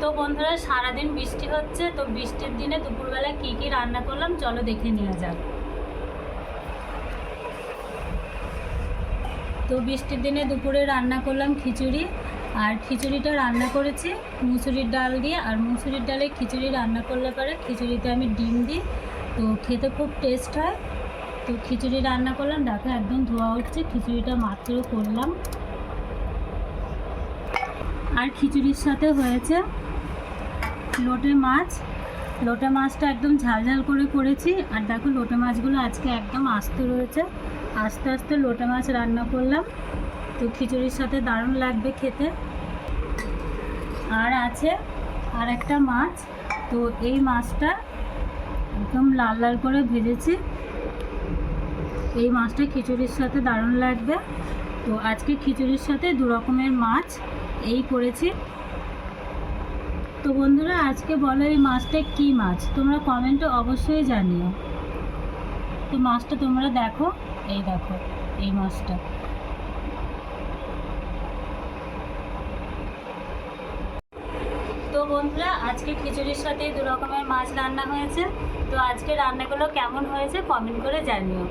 তো বন্ধুরা, সারাদিন বৃষ্টি হচ্ছে, তো বৃষ্টির দিনে দুপুরবেলা কি কি রান্না করলাম চলো দেখে নেওয়া যাক। তো বৃষ্টির দিনে দুপুরে রান্না করলাম খিচুড়ি, আর খিচুড়িটা রান্না করেছি মুসুরির ডাল দিয়ে, আর মুসুরির ডালে খিচুড়ি রান্না করলে পরে খিচুড়িতে আমি ডিম দিই, তো খেতে খুব টেস্ট হয়। তো খিচুড়ি রান্না করলাম দেখো একদম ধোয়া হচ্ছে, খিচুড়িটা মাত্র করলাম। আর খিচুড়ির সাথে হয়েছে লোটে মাছ। লোটে মাছটা একদম ঝাল ঝাল করে করেছি। আর দেখো লোটে মাছগুলো আজকে একদম আস্তে রয়েছে। আস্তে আস্তে লোটে মাছ রান্না করলাম। তো খিচুড়ির সাথে দারুণ লাগবে খেতে। আর আছে আর একটা মাছ। তো এই মাছটা একদম লাল লাল করে ভেজেছি। এই মাছটা খিচুড়ির সাথে দারুণ লাগবে। তো আজকে খিচুড়ির সাথে দু রকমের মাছ। এই করেছি। তো বন্ধুরা, আজকে বলো এই মাছটা কি মাছ? তোমরা কমেন্টে অবশ্যই জানিও। তো মাছটা তোমরা দেখো, এই দেখো, এই মাছটা। তো বন্ধুরা, আজকে খিচুড়ির সাথে দু রকমের মাছ রান্না হয়েছে। তো আজকে রান্নাগুলো কেমন হয়েছে কমেন্ট করে জানিও।